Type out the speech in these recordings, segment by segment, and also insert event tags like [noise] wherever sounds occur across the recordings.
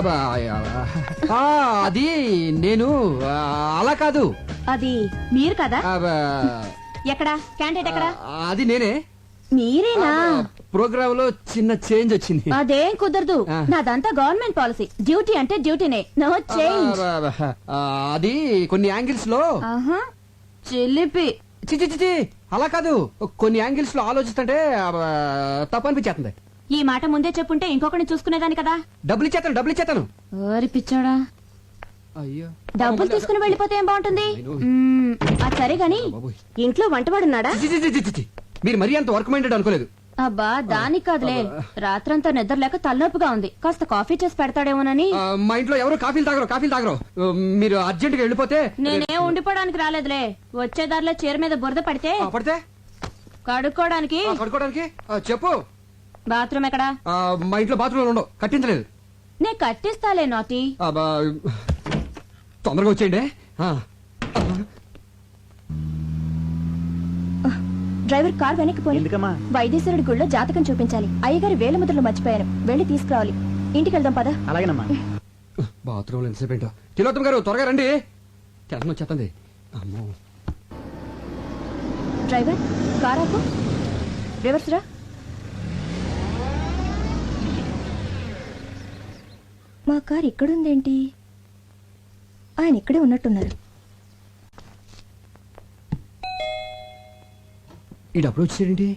బా- ఆ, అది నేను ఆ, అలా కాదు. అది మీరు కదా? ఆ, బా- ఎక్కడా? క్యాండిడేట్ ఎక్కడా? అది నేనే. మీరేనా? ప్రోగ్రామ్లో చిన్న చేంజ్ వచ్చింది. అదేం కుదరదు. ఆ. నాదంతా గవర్నమెంట్ పాలసీ. డ్యూటీ అంటే డ్యూటీనే. No change. ఆ, బా- బా- ఆ, అది కొన్ని యాంగిల్స్లో ఆహా చిలిపి చిచి చిచి అలా కాదు. కొన్ని యాంగిల్స్లో ఆలోచిస్తుంటే ఆ, బా, తప్పు అనిపించేస్తుంది. ఈ మాట ముందే చెప్పుంటే ఇంకొకరిని చూసుకునేదాని కదా? డబ్బులు ఇచ్చేస్తాను డబ్బులు ఇచ్చేస్తాను ఓరి పిచ్చాడా. అయ్యో. డబ్బులు తీసుకుని వెళ్ళిపోతే ఏం బాగుంటుంది? నేను- మ్మ్, అది సరే గాని బాబోయ్. ఇంట్లో వంటవాడున్నాడా? చి, చి, చి, చి, చి, చి. మీరు మరీ అంత వర్క్ మైండెడ్ అనుకోలేదు. అబ్బా దానికి కాదులే. రాత్రంతా నిద్ర లేక తలనొప్పిగా ఉంది. కాస్త కాఫీ చేసి పెడతాడేమోనని. ఆ, మా ఇంట్లో ఎవరు కాఫీలు తాగరు కాఫీలు తాగరు. ఆ, మీరు అర్జెంట్గా వెళ్ళిపోతే నేనే ఉండిపోవడానికి రాలేదులే. వచ్చే దారిలో చీర మీద బురద పడితే ఆ, పడితే? కడుక్కోవడానికి. ఆ, కడుక్కోవడానికి? ఆ, చెప్పు. బాత్రూమ్ ఎక్కడా? ఆ, మా ఇంట్లో బాత్రూమ్ ఉండవు. కట్టించలేదు. నే కట్టిస్తాలే నాటి తొందరగా వచ్చేయండి. ఆ. డ్రైవర్ కార్ వెనక్కి పోయి ఎందుకమ్మా? వైద్యశ్వరుడి గుళ్ళో జాతకం చూపించాలి. అయ్యగారి వేల ముద్రలు మర్చిపోయాను వెళ్ళి తీసుకురావాలి. ఇంటికి వెళ్దాం పద. అలాగేనమ్మా. బాత్రూమ్లో ఎంతసేపు ఏంటో. తిలోత్తం గారు త్వరగా రండి. టెన్షన్ వచ్చేస్తుంది. అమ్మో. డ్రైవర్ కార్ ఆపు. రివర్స్ రా. మా కార్ ఇక్కడుందేంటి? ఆయన ఇక్కడే ఉన్నట్టున్నారు. ఈ డబ్బులు వచ్చేయండి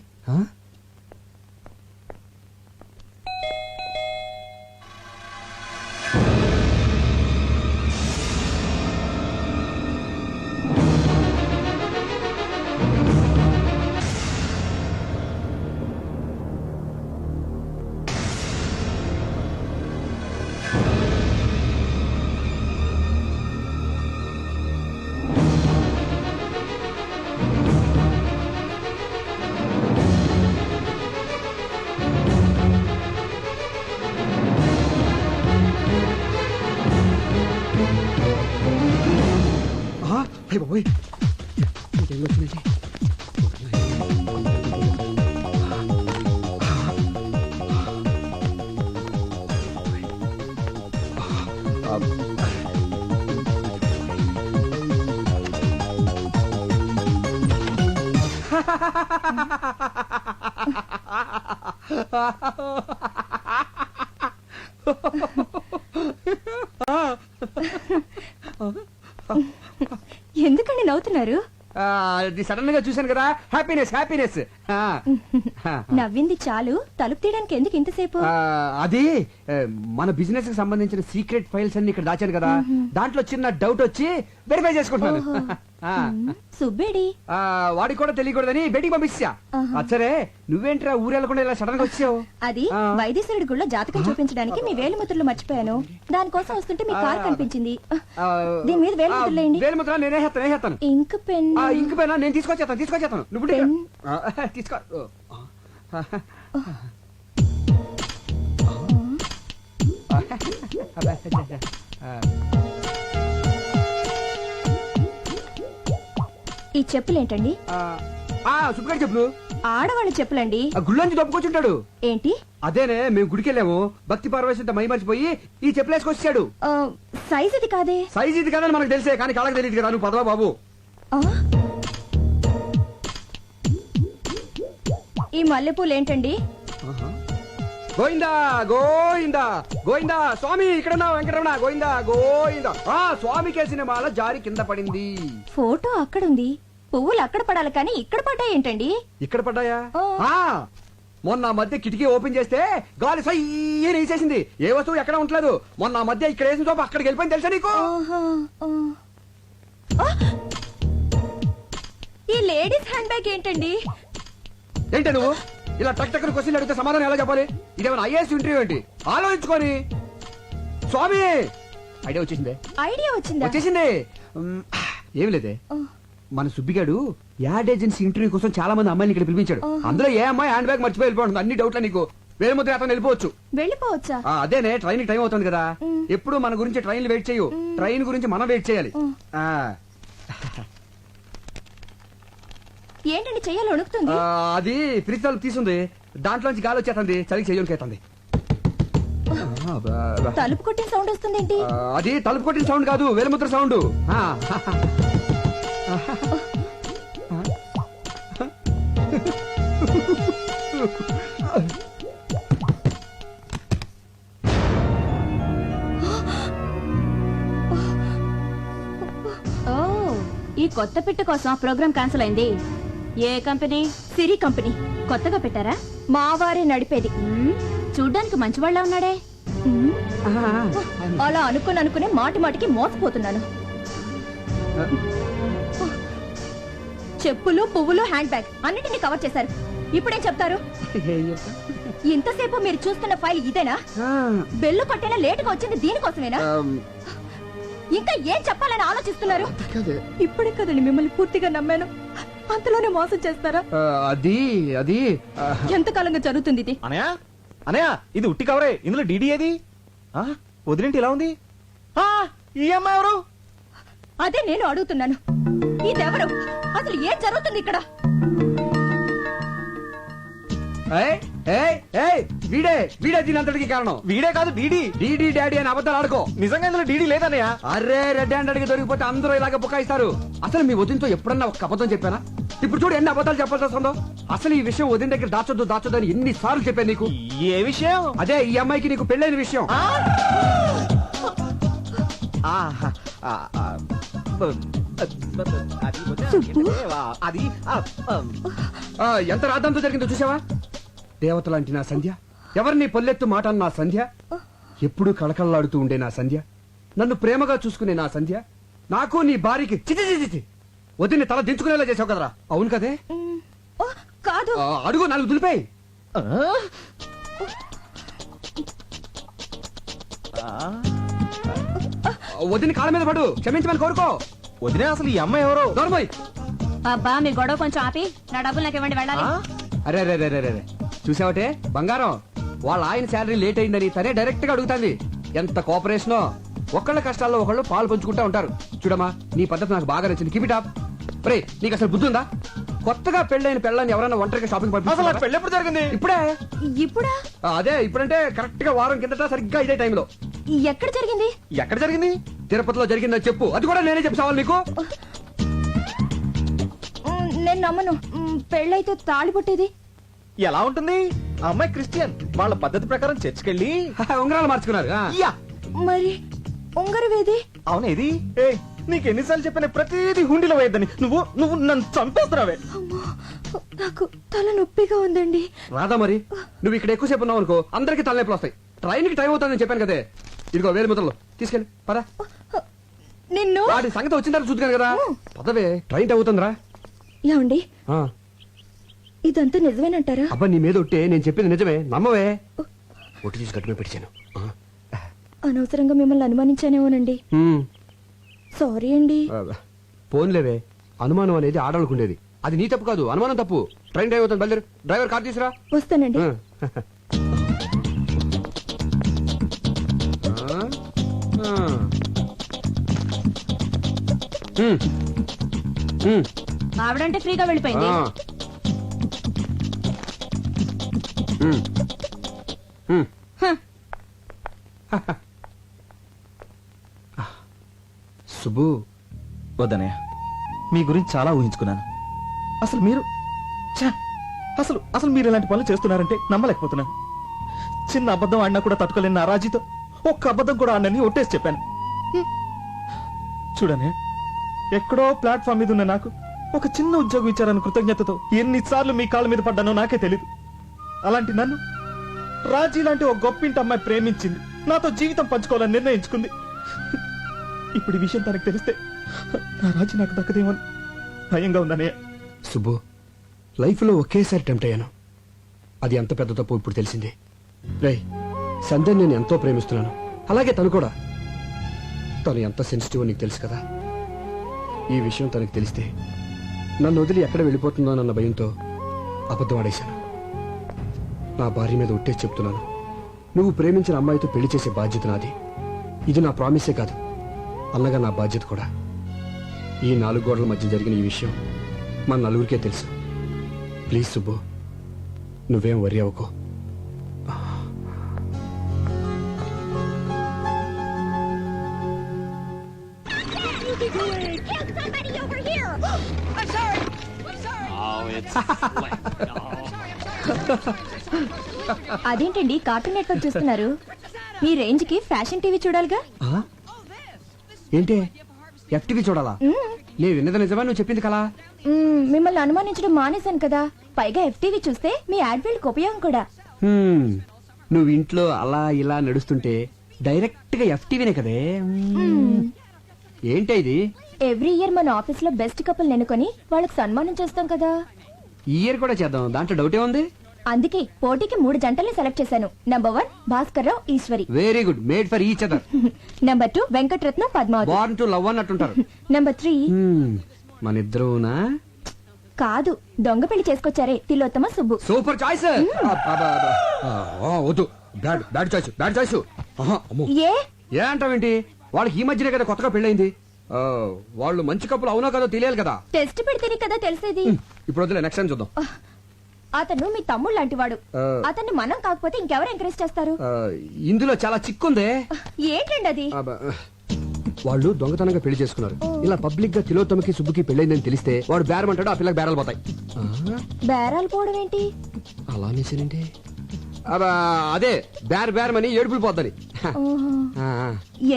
ఎందుకండి నవ్వుతున్నారు? అది సడన్గా చూశాను కదా. హ్యాపీనెస్ హ్యాపీనెస్ [laughs] నవ్వింది చాలు. తలుపు తీయడానికి ఎందుకు ఇంతసేపు? అది మన బిజినెస్కి సంబంధించిన సీక్రెట్ ఫైల్స్ అన్ని ఇక్కడ దాచాను కదా. దాంట్లో చిన్న డౌట్ వచ్చి వెరిఫై చేసుకుంటున్నాను. [laughs] ఆ, సుబ్బేడి. ఆ, వాడికి కూడా తెలియకూడదని బయటికి పంపించా ఆహా. అచ్చరే నువ్వేంట్రా ఊరెళ్ళకుండా ఇలా సడన్గా వచ్చావు? అది ఆ. వైద్యశ్వరుడి గుళ్ళో జాతకం చూపించడానికి మీ వేలు ముద్రలు మర్చిపోయాను. దానికోసం వస్తుంటే మీ కార్ కనిపించింది. ఆ, దీని మీద వేలు ఆ, ముద్రలు వేయండి వేలు ముద్ర నేనే ఇంక్ పెన్. ఆ, ఇంక పైన నేను తీసుకొచ్చేస్తాను తీసుకొచ్చేస్తాను. నువ్వు ఉండు. ఇక్కడ. ఆ, [laughs] తీసుకో. ఓ, ఆ. ఆ. [laughs] ఈ చెప్పులేంటండి? సుబ్బగారు చెప్పులు. ఆడవాళ్ళ చెప్పులండి. ఆ గుళ్ళోంచి దొప్పుకొచ్చుంటాడు. ఏంటి? అదేనే మేము గుడికి వెళ్ళాము భక్తి పార్వశంతో మై మర్చిపోయి ఈ చెప్పులు వేసుకొచ్చాడు ఆ, సైజ్ ఇది కాదే? సైజ్ ఇది కాదని మనకు తెలిసే కానీ కాళ్ళకి తెలియదు కదా నువ్వు పదవా బాబు? ఈ మల్లెపూలు ఏంటండి గోయిందా గోయిందా గోయిందా స్వామి ఇక్కడ వెంకటరమణ గోయిందా గోయిందా ఆ స్వామి కేసిన మాల జారి కింద పడింది. ఫోటో అక్కడుంది. పువ్వులు అక్కడ పడాలి కానీ ఇక్కడ పడ్డాయి ఏంటండి? ఇక్కడ పడ్డాయా? ఓ. ఆ మొన్న ఆ మధ్య కిటికీ ఓపెన్ చేస్తే గాలి సయ్యని వేసేసింది. ఏ వస్తువు ఎక్కడ ఉండలేదు మొన్న ఆ మధ్య ఇక్కడ వేసిన చోప అక్కడికి వెళ్ళిపోయింది తెలుసా నీకు? ఓహో, ఓ. ఆ! ఈ లేడీస్ హ్యాండ్ బ్యాగ్ ఏంటండి? ఏంటి నువ్వు? ఇలా టక్ టక్ క్వశ్చన్ అడిగితే సమాధానం ఎలా చెప్పాలి? ఇదేమైనా ఐఏఎస్ ఇంటర్వ్యూ ఏంటి? ఆలోచించుకొని. స్వామి! ఐడియా వచ్చేసిందే ఐడియా వచ్చిందా? వచ్చేసింది. ఏమి లేదే. ఓ, మన సుబ్బిగాడు యాడ్ ఏజెన్సీ ఇంటర్వ్యూ కోసం చాలా మంది అమ్మాయిని ఇక్కడ పిలిపించాడు. అందులో ఏ అమ్మాయి హ్యాండ్ బ్యాగ్ మర్చిపోయి వెళ్ళిపోతుంది అన్ని డౌట్లే నీకు? వేరే ముద్ర అతను వెళ్ళిపోవచ్చు. వెళ్ళిపోవచ్చా? అదేనే ట్రైన్ టైం అవుతుంది కదా. ఎప్పుడు మన గురించి ట్రైన్లు వెయిట్ చేయు. ట్రైన్ గురించి మనం వెయిట్ చేయాలి. [laughs] ఏంటండి చెయ్యాలి వణుకుతుంది? అది ఫ్రిడ్జ్ తలుపు తీసుంది. దాంట్లోంచి గాలి వచ్చేస్తుంది. చలికి బ- తలుపు కొట్టిన సౌండ్ వస్తుందేంటి? ఆ, అది తలుపు కొట్టిన సౌండ్ కాదు వేలుముద్ర సౌండ్. ఓ ఈ కొత్త పిట్ట కోసం ప్రోగ్రామ్ క్యాన్సిల్ అయింది. ఏ కంపెనీ? సిరి కంపెనీ. కొత్తగా పెట్టారా? మా వారే నడిపేది. చూడ్డానికి మంచివాళ్ళ ఉన్నాడే. మ్మ్. అలా అనుకుని అనుకునే మాటి మాటికి మోసపోతున్నాను. చెప్పులు పువ్వులు హ్యాండ్ బ్యాగ్ అన్నిటిని కవర్ చేశారు. ఇప్పుడేం చెప్తారు? ఇంతసేపు మీరు చూస్తున్న ఫైల్ ఇదేనా? బెల్లు కొట్టైనా లేటుగా వచ్చింది దీనికోసమేనా? ఇంకా ఏం చెప్పాలని ఆలోచిస్తున్నారు. ఇప్పుడే కదండి మిమ్మల్ని పూర్తిగా నమ్మాను. అంతలోనే మోసం చేస్తారా? అది అది ఎంతకాలంగా జరుగుతుంది ఇది? అనయా అనయా ఇది ఉట్టి కవరే. ఇందులో డీడీ ఏది? ఆ, వదిలేంటి ఇలా ఉంది? ఆ, ఈ అమ్మాయి ఎవరు? అదే నేను అడుగుతున్నాను. ఇదెవరు అసలు ఏం జరుగుతుంది ఇక్కడ? వీడే వీడే దీనంతటికి కారణం. వీడే కాదు డీడీ. డీడీ డాడీ అని అబద్ధాలు ఆడుకో. నిజంగా ఇందులో డీడీ లేదన్నయ్య? అరే రెడ్ హ్యాండ్ అడిగి దొరికిపోతే అందరూ ఇలాగ బుకాయిస్తారు. అసలు మీ వదినతో ఎప్పుడన్నా ఒక అబద్ధం చెప్పానా? ఇప్పుడు చూడు ఎన్ని అబద్ధాలు చెప్పాల్సి వస్తుందో. అసలు ఈ విషయం వదిన దగ్గర దాచొద్దు దాచొద్దు అని ఎన్ని సార్లు చెప్పాను నీకు. ఏ విషయం? అదే ఈ అమ్మాయికి నీకు పెళ్ళైన విషయం. ఆ? అది ఆ, ఆ, ఆ, ఎంత రాద్దంతో జరిగిందో చూసావా దేవత లాంటి నా సంధ్య. ఎవరిని పొల్లెత్తు మాట అన్న నా సంధ్య? ఎప్పుడూ కళకళలాడుతూ ఉండే నా సంధ్య. నన్ను ప్రేమగా చూసుకునే నా సంధ్య. నాకు నీ భార్యకి చిచి చిచి చిచి తల దించుకునేలా చేసావు కదరా? అవును కదే. ఓ, కాదు. ఆ, అడుగు నాలుగు దులిపాయి. వదిని కాళ్ళ మీద పడు. క్షమించమని కోరుకో. వదినా అసలు ఈ అమ్మాయి ఎవరు? దొరబాయ్! అబ్బా మీ గొడవ కొంచెం ఆపి. నా డబ్బులు నాకు ఇవ్వండి వెళ్ళాలి? అరే అరే అరే అరే చూసావటే? బంగారం వాళ్ళ ఆయన శాలరీ లేట్ అయిందని తనే డైరెక్ట్గా అడుగుతాంది. ఎంత కోఆపరేషనో ఒకళ్ళ కష్టాల్లో ఒకళ్ళు పాలు పంచుకుంటా ఉంటారు. చూడమ్మా నీ పద్ధతి నాకు బాగా నచ్చింది. కీప్ ఇట్ అప్ రే నీకు అసలు బుద్ధి ఉందా? కొత్తగా పెళ్ళైన పెళ్ళని ఎవరైనా ఒంటరిగా షాపింగ్ అసలు ఎప్పుడు జరిగింది? ఇప్పుడే? ఇప్పుడా? అదే ఇప్పుడంటే కరెక్ట్గా వారం కిందట సరిగ్గా ఇదే టైంలో ఎక్కడ జరిగింది? ఎక్కడ జరిగింది? తిరుపతిలో జరిగిందని చెప్పు. అది కూడా నేనే చెప్పావాలి నీకు? నేను నమ్మను. పెళ్ళైతే తాళి పుట్టేది. ఎలా ఉంటుంది? ఆ అమ్మాయి క్రిస్టియన్. వాళ్ళ పద్ధతి ప్రకారం చర్చికెళ్ళి ఉంగరాలు మార్చుకున్నారు. యా. మరి ఉంగరవేది అవును ఇది ఏ నీకు ఎన్నిసార్లు చెప్పిన ప్రతిదీ హుండీలో వేయద్దని. నువ్వు నువ్వు నన్ను చంపేస్తున్నావే. అమ్మో నాకు తల నొప్పిగా ఉందండి. రాదా మరి నువ్వు ఇక్కడ ఎక్కువసేపు ఉన్నావు అనుకో అందరికి తలనొప్పులు వస్తాయి. ట్రైన్కి టైం అవుతుందని చెప్పాను కదే. ఇదిగో వేలు ముద్రలు తీసుకెళ్ళి. పదా. నిన్ను? వాటి సంగతి వచ్చిన తర్వాత చూద్దాను కదా. పదవే ట్రైన్ అవుతుందిరా. ఏమండి ఆ, ఇదంతా నిజమేనంటారా? అబ్బా నీ మీద ఒట్టే నేను చెప్పింది నిజమే. నమ్మవే. ఒట్టి తీసి కట్టుమే పెట్టాను అనవసరంగా మిమ్మల్ని అనుమానించానేమోనండి. సారీ అండి. పోన్లేవే. అనుమానం అనేది ఆడవాళ్ళకుండేది అది నీ తప్పు కాదు అనుమానం తప్పు. ట్రైన్ టైం అవుతుంది బయలుదేరు. డ్రైవర్ కార్ తీసురా వస్తానండి. ఆ? ఆవిడంటే ఫ్రీగా వెళ్ళిపోయింది. సుబ్బు వద్దనయ్య మీ గురించి చాలా ఊహించుకున్నాను. అసలు మీరు! అసలు అసలు మీరు ఇలాంటి పనులు చేస్తున్నారంటే నమ్మలేకపోతున్నాను. చిన్న అబద్ధం ఆడినా కూడా తట్టుకోలేని నా రాజీతో ఒక్క అబద్ధం కూడా ఆడనని ఒట్టేసి చెప్పాను. చూడనే ఎక్కడో ప్లాట్ఫామ్ మీద ఉన్న నాకు ఒక చిన్న ఉద్యోగం ఇచ్చారని కృతజ్ఞతతో ఎన్నిసార్లు మీ కాళ్ళ మీద పడ్డానో నాకే తెలీదు. అలాంటి నన్ను రాజీ లాంటి ఒక గొప్పింటి అమ్మాయి ప్రేమించింది. నాతో జీవితం పంచుకోవాలని నిర్ణయించుకుంది. ఇప్పుడు ఈ విషయం తనకు తెలిస్తే నా రాజీ నాకు దక్కదేమని అని భయంగా ఉందనే. సుబ్బు లైఫ్లో ఒకేసారి టెంప్ట్ అయ్యాను. అది ఎంత పెద్ద తప్పు ఇప్పుడు తెలిసింది. రే సంధ్య నేను ఎంతో ప్రేమిస్తున్నాను. అలాగే తను కూడా. తను ఎంత సెన్సిటివ్ నీకు తెలుసు కదా. ఈ విషయం తనకు తెలిస్తే నన్ను వదిలి ఎక్కడ వెళ్ళిపోతుందో అన్న భయంతో అబద్ధం ఆడేశాను. నా భార్య మీద ఉట్టేసి చెప్తున్నాను. నువ్వు ప్రేమించిన అమ్మాయితో పెళ్ళి చేసే బాధ్యత నాది. ఇది నా ప్రామిసే కాదు. అన్నగా నా బాధ్యత కూడా. ఈ నాలుగు గోడల మధ్య జరిగిన ఈ విషయం మన నలుగురికే తెలుసు. ప్లీజ్ సుబ్బు నువ్వేం వరి అవ్వకో. Killed somebody over here. I'm sorry. I'm sorry. Oh, it's flipped. Oh. అదేంటండి కార్టూన్ నెట్వర్క్ చూస్తున్నారు మీ రేంజ్కి ఫ్యాషన్ టీవీ చూడాలిగా ఆ? ఏంటి ఎఫ్టీవీ చూడాలా నేను విన్నది నిజమా నువ్వు చెప్పింది కలా మ్మ్, మిమ్మల్ని అనుమానించడం మానేశాను కదా పైగా ఎఫ్టీవీ చూస్తే మీ యాడ్కి ఉపయోగం కూడా హ్మ్. నువ్వు ఇంట్లో అలా ఇలా నడుస్తుంటే డైరెక్ట్గా ఎఫ్టీవీనే కదే. ఏంటి ఇది ఎవ్రీ ఇయర్ మన ఆఫీస్లో బెస్ట్ కపుల్ ఎన్నుకొని వాళ్ళకి సన్మానం చేస్తాం కదా. ఈ ఇయర్ కూడా చేద్దాం. దాంట్లో డౌటే ఉంది అందుకే పోటీకి మూడు జంటల్ని సెలెక్ట్ చేశాను. Number one Bhaskar Rao Eshwari very good made for each other number two Venkataratnam Padmavati born to love అన్నట్టుంటారు number three. మన ఇద్దరునా? కాదు దొంగ పెళ్ళి చేసుకొచ్చారే తిలోత్తమ సుబ్బు. సూపర్ చాయిస్ వద్దు. Bad bad choice bad choice ఏ? ఏ అంటావేంటి? వాళ్ళకి ఈ మధ్యనే కదా కొత్తగా పెళ్ళైంది వాళ్ళు మంచి కప్పులు అవునో కదో తెలియాలి కదా. టెస్ట్ పెడితేనే కదా తెలిసేది. ఇప్పుడు వదిలే నెక్స్ట్ టైం చూద్దాం. అతను మీ తమ్ముడు లాంటివాడు ఆ. అతన్ని మనం కాకపోతే ఇంకెవరు ఎంకరేజ్ చేస్తారు? ఇందులో చాలా చిక్కుందే. ఏంటండి అది? వాళ్ళు దొంగతనంగా పెళ్ళి చేసుకున్నారు. ఇలా పబ్లిక్గా తిలోత్తమకి సుబ్బుకి పెళ్ళైందని తెలిస్తే వాడు బేరం అంటాడు ఆ పిల్లకి బేరాలు పోతాయి. బేరాలు పోవడం ఏంటి? అలా అనేసానండి అదే బేర్ బేరమని ఏడుపులు పోద్దని.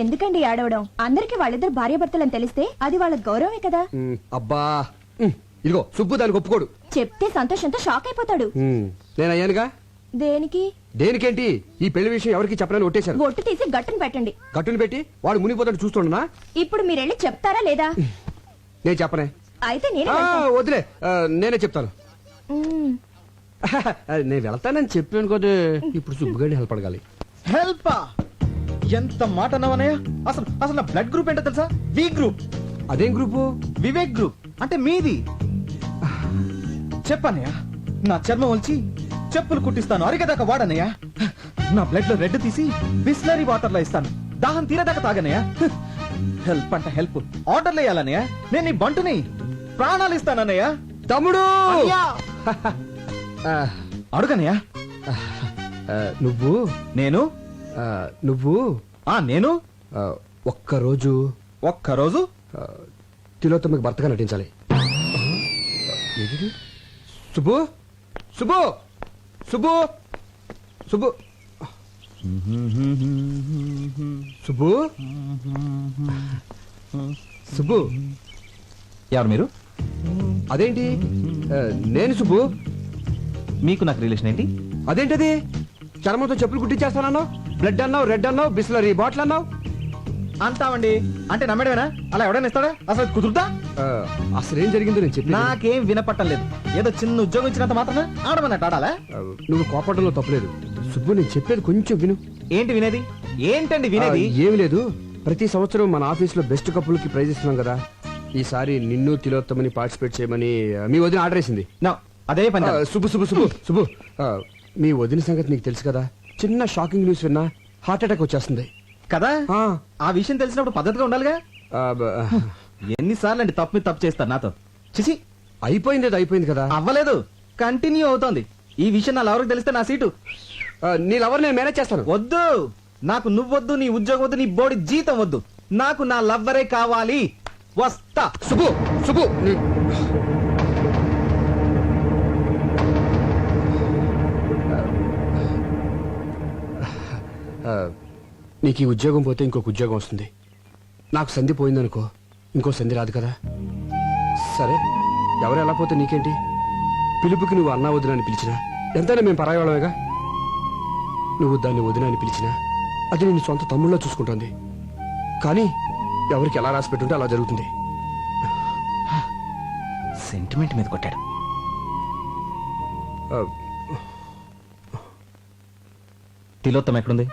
ఎందుకండి ఆడవడం? అందరికి వాళ్ళిద్దరు భార్యాభర్తలని తెలిస్తే అది వాళ్ళ గౌరవమే కదా. అబ్బా. ఇదిగో సుబ్బు దానికి ఒప్పుకోడు. చెప్తే సంతోషంతో షాక్ అయిపోతాడు. నేను అయ్యానుగా దేనికి? దేనికేంటి? ఈ పెళ్ళి విషయం ఎవరికి చెప్పనని ఒట్టేశాను ఒట్టు తీసి గట్టును పెట్టండి. కట్టుని పెట్టి వాడు మునిగిపోతాడు చూస్తుండనా? ఇప్పుడు మీరెళ్ళి చెప్తారా లేదా? నేను చెప్పనే. అయితే నేను ఆ, వదిలే. నేనే చెప్తాను. [laughs] నేను వెళ్తానని చెప్పాను కదా. ఇప్పుడు సుబ్బుగాడిని హెల్ప్ అడగాలి. హెల్ప్? ఎంత మాట అన్నావనయ్య అసలు అసలు నా బ్లడ్ గ్రూప్ ఏంటో తెలుసా? వి గ్రూప్ అదేం గ్రూపు వివేక్ గ్రూప్ అంటే మీది. చెప్పన్నయ్య నా చర్మం ఒలిచి చెప్పులు కుట్టిస్తాను. అరిగేదాకా వాడనయ్య నా బ్లడ్లో రెడ్ తీసి బిస్లరీ వాటర్లో ఇస్తాను. దాహం తీరేదాకా తాగనయ్య హెల్ప్ అంట హెల్ప్ ఆర్డర్లు వేయాలన్నయ్య నేను నీ బంటుని ప్రాణాలు ఇస్తానన్నయ్య. తమ్ముడు! అడుగనయ్య నువ్వు? నేను? ఆ, నువ్వు? ఆ నేను? ఆ, ఒక్కరోజు. ఒక్కరోజు? ఆ, తిలోత్తమకి భర్తగా నటించాలి. ఏదిది? సుబ్బు? సుబ్బు? సుబ్బు? సుబ్బు? సుబ్బు? సుబ్బు? ఎవరు మీరు? అదేంటి? ఆ, నేను సుబ్బు. మీకు నాకు రిలేషన్ ఏంటి? అదేంటది? చర్మంతో చెప్పులు కుట్టించేస్తానన్నావు? బ్లడ్ అన్నావు రెడ్ అన్నావు బిస్లరీ బాటిల్ అన్నావు. అంటామండి అంటే నమ్మడమేనా? అలా ఎవడైనా ఇస్తాడా? అసలు కుదురుతా? అసలు ఏం జరిగిందో నేను చెప్పి నాకేం వినపట్టం లేదు. ఏదో చిన్న ఉద్యోగం ఇచ్చినంత మాత్రం ఆడమన్నట్టు ఆడాలా? నువ్వు కోపడంలో తప్పలేదు. సుబ్బు నేను చెప్పేది కొంచెం విను. ఏంటి వినేది? ఏంటండి వినేది? ఏమీ లేదు. ప్రతి సంవత్సరం మన ఆఫీస్లో బెస్ట్ కపుల్కి ప్రైజ్ ఇస్తున్నాం కదా. ఈసారి నిన్ను తిలోత్తమని పార్టిసిపేట్ చేయమని మీ వదిన ఆర్డర్ వేసింది. అదే పని. సుబ్బు సుబ్బు సుబ్బు సుబ్బు. మీ వదిన సంగతి నీకు తెలుసు కదా. చిన్న షాకింగ్ న్యూస్ విన్నా హార్ట్ అటాక్ వచ్చేస్తుంది. కదా? ఆ, విషయం తెలిసినప్పుడు పద్ధతిగా ఉండాలిగా? ఎన్నిసార్లు అండి తప్పు మీద తప్పు చేస్తారు నాతో? చిచి. అయిపోయింది అయిపోయింది కదా. అవ్వలేదు. కంటిన్యూ అవుతోంది. ఈ విషయం నా ఎవరికి తెలిస్తే నా సీటు. నీ లవర్ నేను మేనేజ్ చేస్తాను. వద్దు. నాకు నువ్వొద్దు నీ ఉద్యోగం వద్దు నీ బోడి జీతం వద్దు. నాకు నా లవ్వరే కావాలి. వస్తా. సుబ్బు సుబ్బు నీకు ఈ ఉద్యోగం పోతే ఇంకొక ఉద్యోగం వస్తుంది. నాకు సంధి పోయిందనుకో ఇంకో సంధి రాదు కదా. సరే ఎవరు ఎలా పోతే నీకేంటి? పిలుపుకి నువ్వు అన్నా వదిన అని పిలిచినా? ఎంతైనా మేము పరాయవాళ్ళమేగా నువ్వు దాన్ని వదిన అని పిలిచినా? అది నేను సొంత తమ్ముళ్ళ చూసుకుంటుంది. కానీ ఎవరికి ఎలా రాసి పెట్టుంటే అలా జరుగుతుంది. సెంటిమెంట్ మీద కొట్టాడు. తిలోత్తం ఎక్కడుంది?